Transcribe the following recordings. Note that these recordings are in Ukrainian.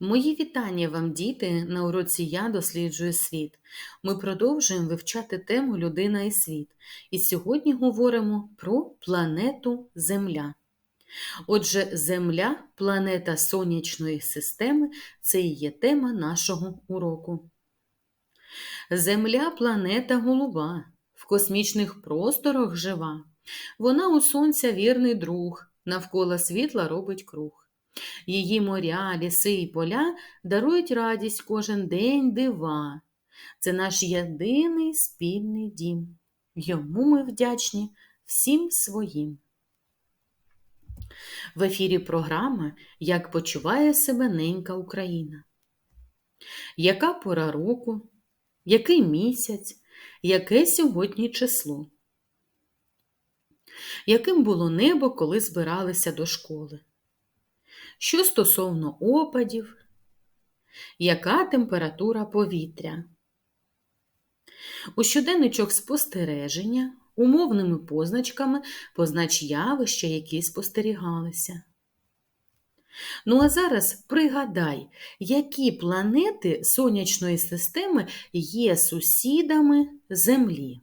Мої вітання вам, діти, на уроці Я досліджую світ. Ми продовжуємо вивчати тему Людина і світ. І сьогодні говоримо про планету Земля. Отже, Земля, планета Сонячної системи це і є тема нашого уроку. Земля планета голуба, в космічних просторах жива. Вона у сонця вірний друг, навколо світла робить круг. Її моря, ліси і поля дарують радість кожен день дива. Це наш єдиний спільний дім. Йому ми вдячні всім своїм. В ефірі програма Як почуває себе ненька Україна. Яка пора року, який місяць, яке сьогодні число? Яким було небо, коли збиралися до школи? Що стосовно опадів, яка температура повітря? У щоденничок спостереження умовними позначками познач явища, які спостерігалися. Ну а зараз пригадай, які планети Сонячної системи є сусідами Землі.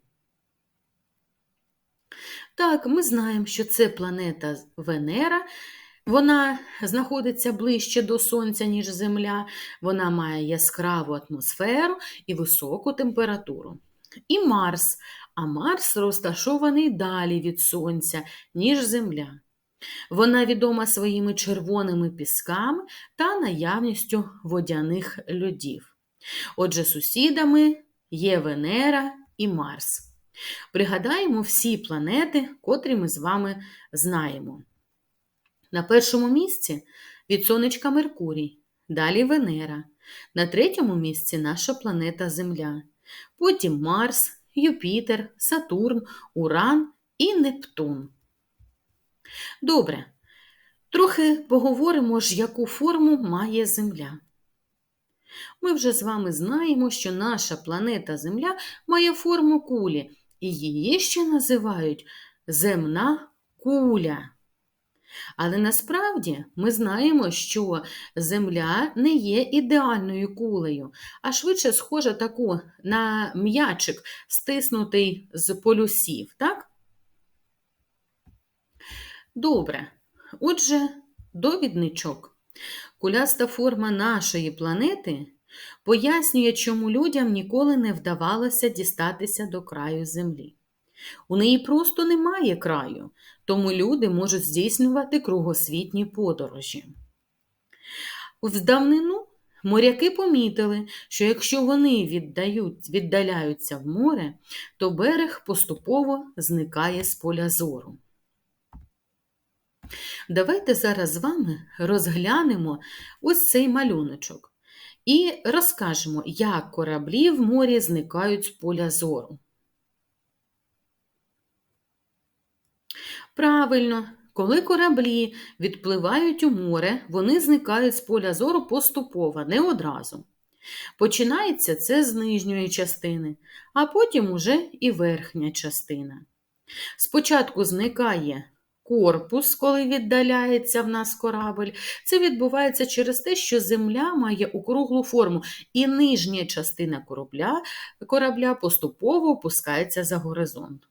Так, ми знаємо, що це планета Венера. Вона знаходиться ближче до Сонця, ніж Земля, вона має яскраву атмосферу і високу температуру. І Марс, а Марс розташований далі від Сонця, ніж Земля. Вона відома своїми червоними пісками та наявністю водяних льодів. Отже, сусідами є Венера і Марс. Пригадаємо всі планети, котрі ми з вами знаємо. На першому місці від сонечка Меркурій, далі Венера. На третьому місці наша планета Земля. Потім Марс, Юпітер, Сатурн, Уран і Нептун. Добре. Трохи поговоримо ж, яку форму має Земля. Ми вже з вами знаємо, що наша планета Земля має форму кулі, і її ще називають земна куля. Але насправді ми знаємо, що Земля не є ідеальною кулею, а швидше схожа таку на м'ячик, стиснутий з полюсів. так? Добре. Отже, довідничок. Куляста форма нашої планети пояснює, чому людям ніколи не вдавалося дістатися до краю Землі. У неї просто немає краю, тому люди можуть здійснювати кругосвітні подорожі. Давнину моряки помітили, що якщо вони віддають, віддаляються в море, то берег поступово зникає з поля зору. Давайте зараз з вами розглянемо ось цей малюночок і розкажемо, як кораблі в морі зникають з поля зору. Правильно, коли кораблі відпливають у море, вони зникають з поля зору поступово, не одразу. Починається це з нижньої частини, а потім уже і верхня частина. Спочатку зникає корпус, коли віддаляється в нас корабль. Це відбувається через те, що земля має округлу форму, і нижня частина корабля, корабля поступово опускається за горизонт.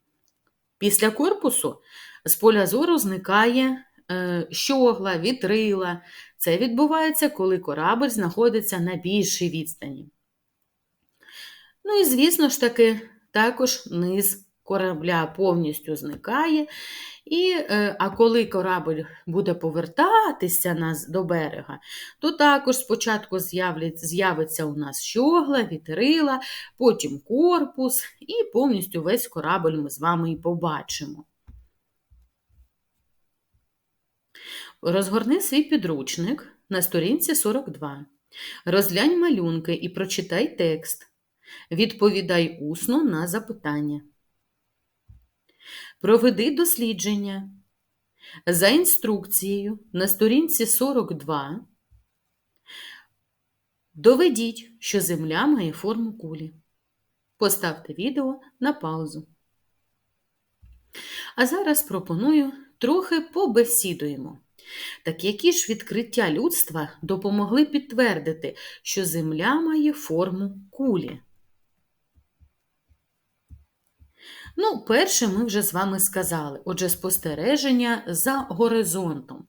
Після корпусу з поля зору зникає е, щогла, вітрила. Це відбувається, коли корабль знаходиться на більшій відстані. Ну і, звісно ж таки, також низ корабля повністю зникає. І, е, А коли корабль буде повертатися нас до берега, то також спочатку з'явиться у нас щогла, вітрила, потім корпус, і повністю весь корабль ми з вами і побачимо. Розгорни свій підручник на сторінці 42. Розглянь малюнки і прочитай текст. Відповідай усно на запитання. Проведи дослідження. За інструкцією на сторінці 42. Доведіть, що Земля має форму кулі. Поставте відео на паузу. А зараз пропоную трохи побесідуємо. Так які ж відкриття людства допомогли підтвердити, що Земля має форму кулі? Ну, перше, ми вже з вами сказали. Отже, спостереження за горизонтом.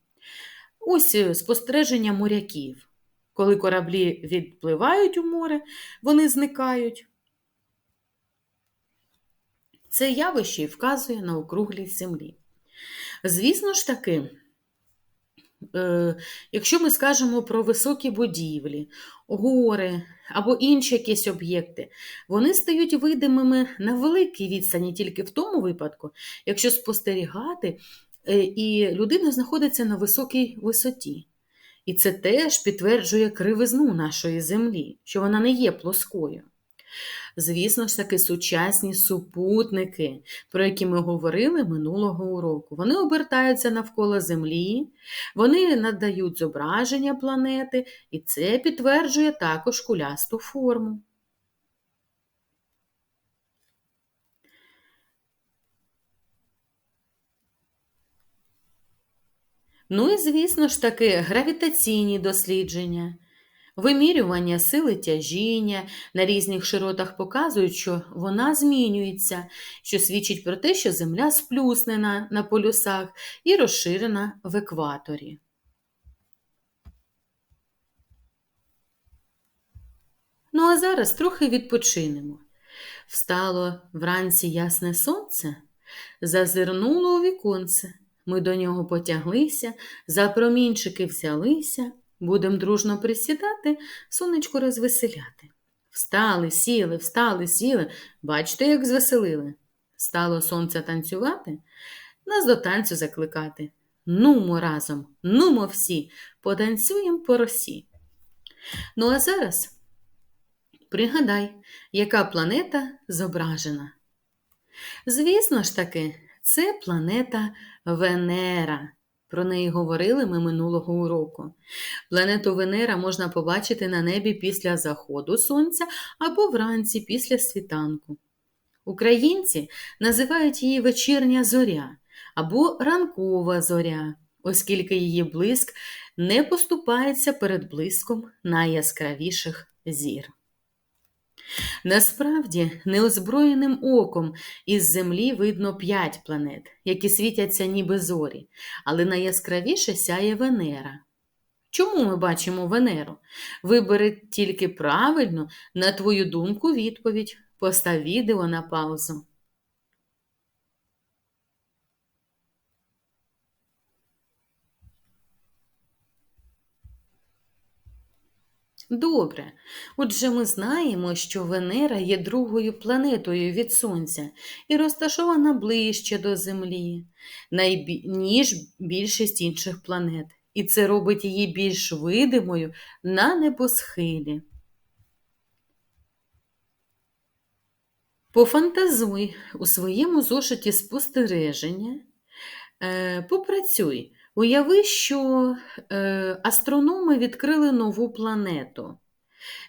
Ось е, спостереження моряків. Коли кораблі відпливають у море, вони зникають. Це явище й вказує на округлість землі. Звісно ж таки, якщо ми скажемо про високі будівлі, гори або інші якісь об'єкти, вони стають видимими на великій відстані тільки в тому випадку, якщо спостерігати, е, і людина знаходиться на високій висоті. І це теж підтверджує кривизну нашої землі, що вона не є плоскою. Звісно ж таки, сучасні супутники, про які ми говорили минулого уроку. Вони обертаються навколо Землі, вони надають зображення планети, і це підтверджує також кулясту форму. Ну і, звісно ж таки, гравітаційні дослідження. Вимірювання сили тяжіння на різних широтах показують, що вона змінюється, що свідчить про те, що Земля сплюснена на полюсах і розширена в екваторі. Ну, а зараз трохи відпочинемо. Встало вранці ясне сонце, зазирнуло у віконце. Ми до нього потяглися, за промінчики взялися. Будем дружно присідати, сонечко розвеселяти. Встали, сіли, встали, сіли. Бачите, як звеселили. Стало сонце танцювати, нас до танцю закликати. Нумо разом, нумо всі, потанцюємо по росі. Ну, а зараз пригадай, яка планета зображена. Звісно ж таки, це планета Венера. Про неї говорили ми минулого уроку. Планету Венера можна побачити на небі після заходу сонця або вранці після світанку. Українці називають її вечірня зоря або ранкова зоря, оскільки її блиск не поступається перед блиском найяскравіших зір. Насправді, неозброєним оком із Землі видно п'ять планет, які світяться ніби зорі, але найяскравіше сяє Венера. Чому ми бачимо Венеру? Вибери тільки правильно, на твою думку, відповідь. Постав відео на паузу. Добре. Отже, ми знаємо, що Венера є другою планетою від Сонця і розташована ближче до Землі, ніж більшість інших планет. І це робить її більш видимою на небосхилі. Пофантазуй у своєму зошиті спостереження, е, попрацюй. Уяви, що е, астрономи відкрили нову планету.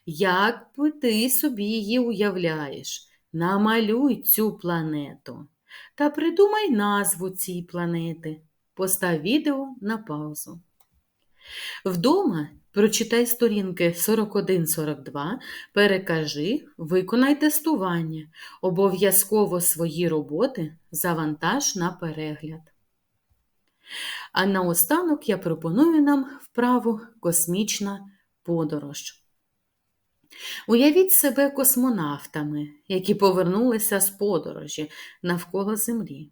Як би ти собі її уявляєш? Намалюй цю планету та придумай назву цієї планети. Постав відео на паузу. Вдома прочитай сторінки 41-42, перекажи, виконай тестування. Обов'язково свої роботи завантаж на перегляд. А наостанок я пропоную нам вправу космічна подорож. Уявіть себе космонавтами, які повернулися з подорожі навколо Землі.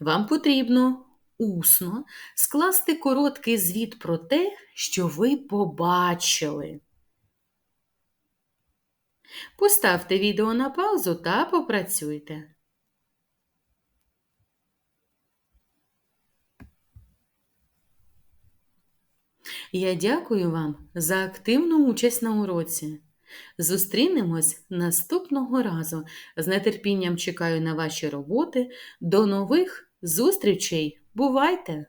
Вам потрібно усно скласти короткий звіт про те, що ви побачили. Поставте відео на паузу та попрацюйте. Я дякую вам за активну участь на уроці. Зустрінемось наступного разу. З нетерпінням чекаю на ваші роботи. До нових зустрічей! Бувайте!